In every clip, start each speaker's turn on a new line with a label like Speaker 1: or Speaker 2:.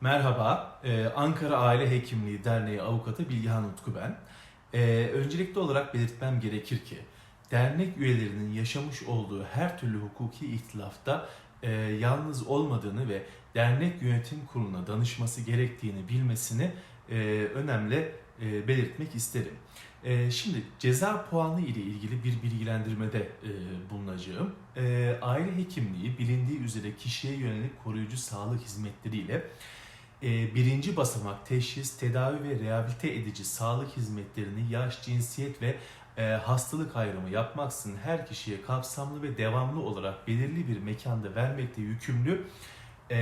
Speaker 1: Merhaba, ee, Ankara Aile Hekimliği Derneği Avukatı Bilgehan Utku ben. Ee, öncelikli olarak belirtmem gerekir ki, dernek üyelerinin yaşamış olduğu her türlü hukuki ihtilafta e, yalnız olmadığını ve dernek yönetim kuruluna danışması gerektiğini bilmesini e, önemli e, belirtmek isterim. E, şimdi ceza puanı ile ilgili bir bilgilendirmede e, bulunacağım. E, aile hekimliği bilindiği üzere kişiye yönelik koruyucu sağlık hizmetleriyle e, birinci basamak teşhis, tedavi ve rehabilite edici sağlık hizmetlerini yaş, cinsiyet ve e, hastalık ayrımı yapmaksızın her kişiye kapsamlı ve devamlı olarak belirli bir mekanda vermekte yükümlü e,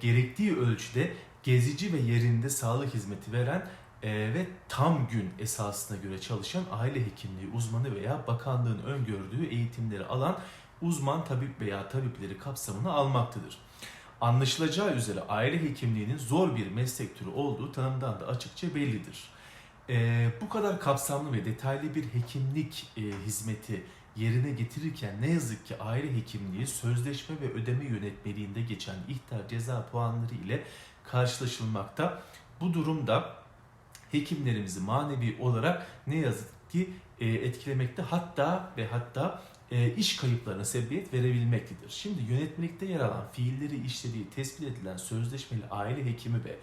Speaker 1: gerektiği ölçüde gezici ve yerinde sağlık hizmeti veren e, ve tam gün esasına göre çalışan aile hekimliği uzmanı veya bakanlığın öngördüğü eğitimleri alan uzman tabip veya tabipleri kapsamına almaktadır. Anlaşılacağı üzere aile hekimliğinin zor bir meslek türü olduğu tanımdan da açıkça bellidir. Ee, bu kadar kapsamlı ve detaylı bir hekimlik e, hizmeti yerine getirirken ne yazık ki aile hekimliği sözleşme ve ödeme yönetmeliğinde geçen ihtar ceza puanları ile karşılaşılmakta. Bu durumda hekimlerimizi manevi olarak ne yazık ki e, etkilemekte hatta ve hatta e, iş kayıplarına sebebiyet verebilmektedir. Şimdi yönetmelikte yer alan fiilleri işlediği tespit edilen sözleşmeli aile hekimi ve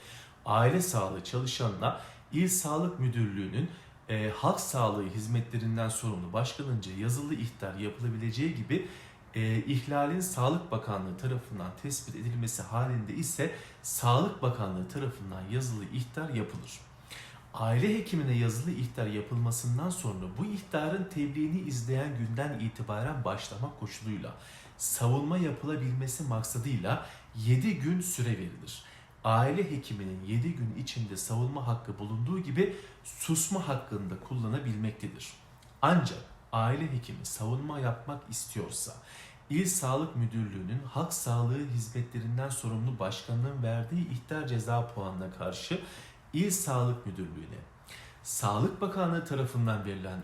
Speaker 1: aile sağlığı çalışanına İl Sağlık Müdürlüğü'nün e, halk sağlığı hizmetlerinden sorumlu başkanınca yazılı ihtar yapılabileceği gibi e, ihlalin Sağlık Bakanlığı tarafından tespit edilmesi halinde ise Sağlık Bakanlığı tarafından yazılı ihtar yapılır. Aile hekimine yazılı ihtar yapılmasından sonra bu ihtarın tebliğini izleyen günden itibaren başlamak koşuluyla savunma yapılabilmesi maksadıyla 7 gün süre verilir. Aile hekiminin 7 gün içinde savunma hakkı bulunduğu gibi susma hakkını da kullanabilmektedir. Ancak aile hekimi savunma yapmak istiyorsa İl Sağlık Müdürlüğü'nün halk sağlığı hizmetlerinden sorumlu başkanının verdiği ihtar ceza puanına karşı İl Sağlık Müdürlüğü'ne, Sağlık Bakanlığı tarafından verilen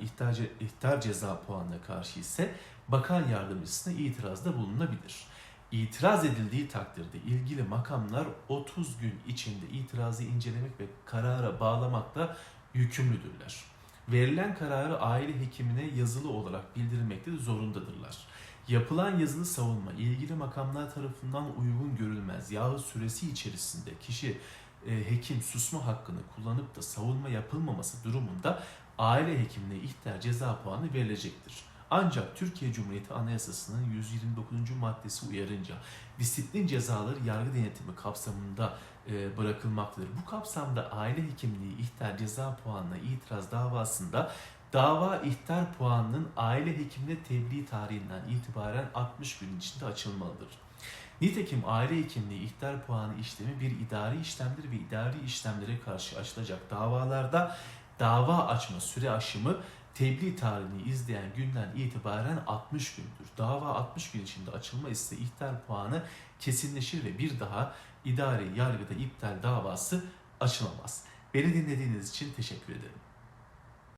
Speaker 1: ihtar, ceza puanına karşı ise bakan yardımcısına itirazda bulunabilir. İtiraz edildiği takdirde ilgili makamlar 30 gün içinde itirazı incelemek ve karara bağlamakla yükümlüdürler. Verilen kararı aile hekimine yazılı olarak bildirilmekte zorundadırlar. Yapılan yazılı savunma ilgili makamlar tarafından uygun görülmez yahut süresi içerisinde kişi hekim susma hakkını kullanıp da savunma yapılmaması durumunda aile hekimine ihtar ceza puanı verilecektir. Ancak Türkiye Cumhuriyeti Anayasası'nın 129. maddesi uyarınca disiplin cezaları yargı denetimi kapsamında e, bırakılmaktadır. Bu kapsamda aile hekimliği ihtar ceza puanına itiraz davasında dava ihtar puanının aile hekimine tebliğ tarihinden itibaren 60 gün içinde açılmalıdır. Nitekim aile hekimliği ihtar puanı işlemi bir idari işlemdir ve idari işlemlere karşı açılacak davalarda dava açma süre aşımı tebliğ tarihini izleyen günden itibaren 60 gündür. Dava 60 gün içinde açılma ise ihtar puanı kesinleşir ve bir daha idari yargıda iptal davası açılamaz. Beni dinlediğiniz için teşekkür ederim.